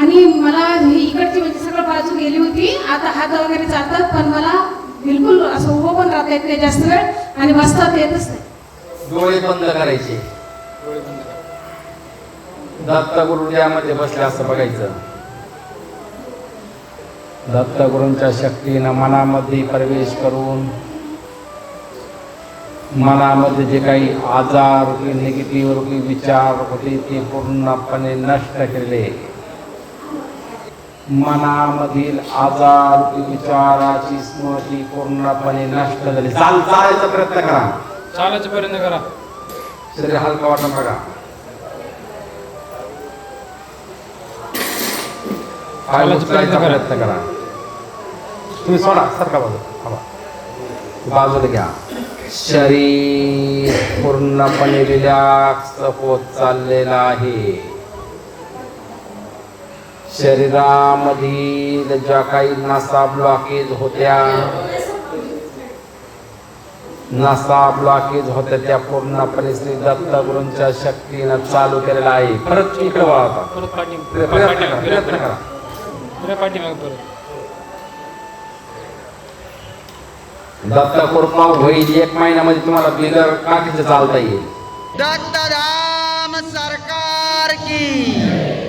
आणि मला ही इकडची म्हणजे सगळं बाजू गेली होती. आता हात वगैरे चालतात पण मला बिलकुल असं उभं पण राहता येत नाही जास्त वेळ आणि बसतात येतच नाही. डोळे बंद करायचे. दत्तगुरुड्यामध्ये बसले असं बघायचं. दत्तगुरूंच्या शक्तीनं मनामध्ये प्रवेश करून मनामध्ये जे काही आजार की निगेटिव्ह रूपी विचार होते ते पूर्णपणे नष्ट केले. मनामधील आजार विचाराची स्मृती पूर्णपणे नष्ट झाली. चाल चालायचा प्रयत्न करा. चालायचा प्रयत्न करा. शरीर हलका वाटून बघा. चालायचा प्रयत्न करा. तुम्ही सोडा सरका बाजू हवा बाजूला घ्या. शरीर पूर्णपणे रिलॅक्स होत चाललेलं आहे. शरीरामधील ज्या काही नसा ब्लॉकेज होत्या नसा ब्लॉकेज होत्या त्या पूर्णपणे श्री दत्तगुरूंच्या शक्तीनं चालू केलेला आहे. परत इकडे वळा प्रयत्न करा दत्त कृपा होईल एक महिन्यामध्ये तुम्हाला बिगर काठीचं चालता येईल. दत्तधाम सरकार की.